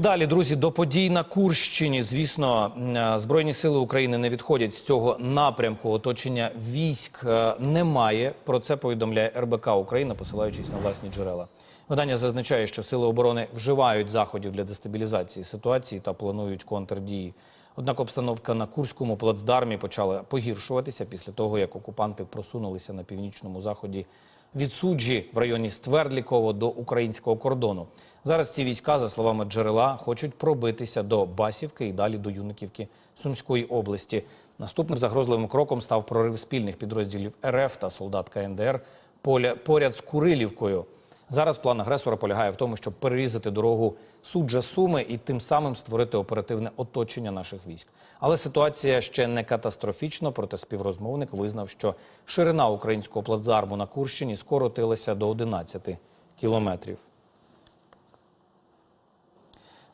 Далі, друзі, до подій на Курщині. Звісно, е, збройні сили України не відходять з цього напрямку. Оточення військ е, немає. Про це повідомляє РБК Україна, посилаючись на власні джерела. Видання зазначає, що сили оборони вживають заходів для дестабілізації ситуації та планують контрдії. Однак обстановка на Курському плацдармі почала погіршуватися після того, як окупанти просунулися на північному заході від суджі в районі Ствердліково до українського кордону. Зараз ці війська, за словами джерела, хочуть пробитися до Басівки і далі до Юниківки Сумської області. Наступним загрозливим кроком став прорив спільних підрозділів РФ та солдат КНДР поряд з Курилівкою. Зараз план агресора полягає в тому, щоб перерізати дорогу суджа Суми і тим самим створити оперативне оточення наших військ. Але ситуація ще не катастрофічна. Проте співрозмовник визнав, що ширина українського плацдарму на Курщині скоротилася до 11 кілометрів.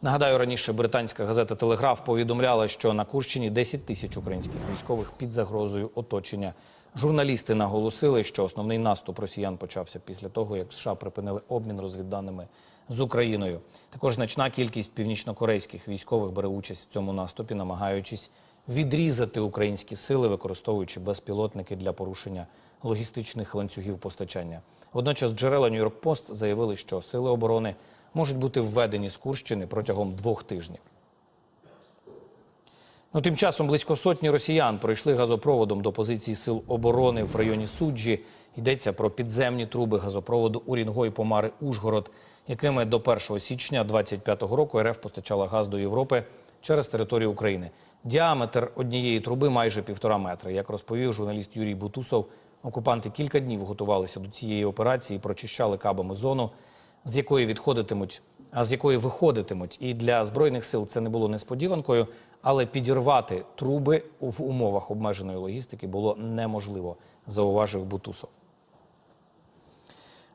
Нагадаю, раніше британська газета Телеграф повідомляла, що на Курщині 10 тисяч українських військових під загрозою оточення. Журналісти наголосили, що основний наступ росіян почався після того, як США припинили обмін розвідданими з Україною. Також значна кількість північнокорейських військових бере участь в цьому наступі, намагаючись відрізати українські сили, використовуючи безпілотники для порушення логістичних ланцюгів постачання. Водночас джерела Нью-Йорк Пост заявили, що сили оборони можуть бути введені з Курщини протягом двох тижнів. Ну, тим часом близько сотні росіян пройшли газопроводом до позиції сил оборони в районі суджі. Йдеться про підземні труби газопроводу Урінгой Помари Ужгород, якими до 1 січня 2025 року РФ постачала газ до Європи через територію України. Діаметр однієї труби майже півтора метри. Як розповів журналіст Юрій Бутусов, окупанти кілька днів готувалися до цієї операції, прочищали кабами зону, з якої відходитимуть з якої виходитимуть. І для збройних сил це не було несподіванкою, але підірвати труби в умовах обмеженої логістики було неможливо, зауважив Бутусов.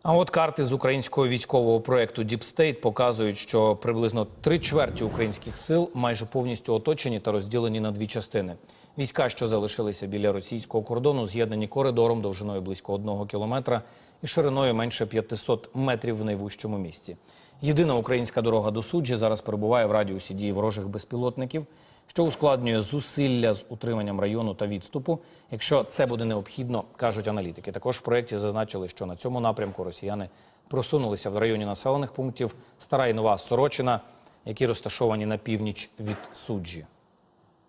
А от карти з українського військового Deep State показують, що приблизно три чверті українських сил майже повністю оточені та розділені на дві частини. Війська, що залишилися біля російського кордону, з'єднані коридором довжиною близько одного кілометра і шириною менше 500 метрів в найвужчому місці. Єдина українська дорога до суджі зараз перебуває в радіусі дії ворожих безпілотників, що ускладнює зусилля з утриманням району та відступу. Якщо це буде необхідно, кажуть аналітики. Також в проєкті зазначили, що на цьому напрямку росіяни просунулися в районі населених пунктів Стара і Нова Сорочина, які розташовані на північ від суджі.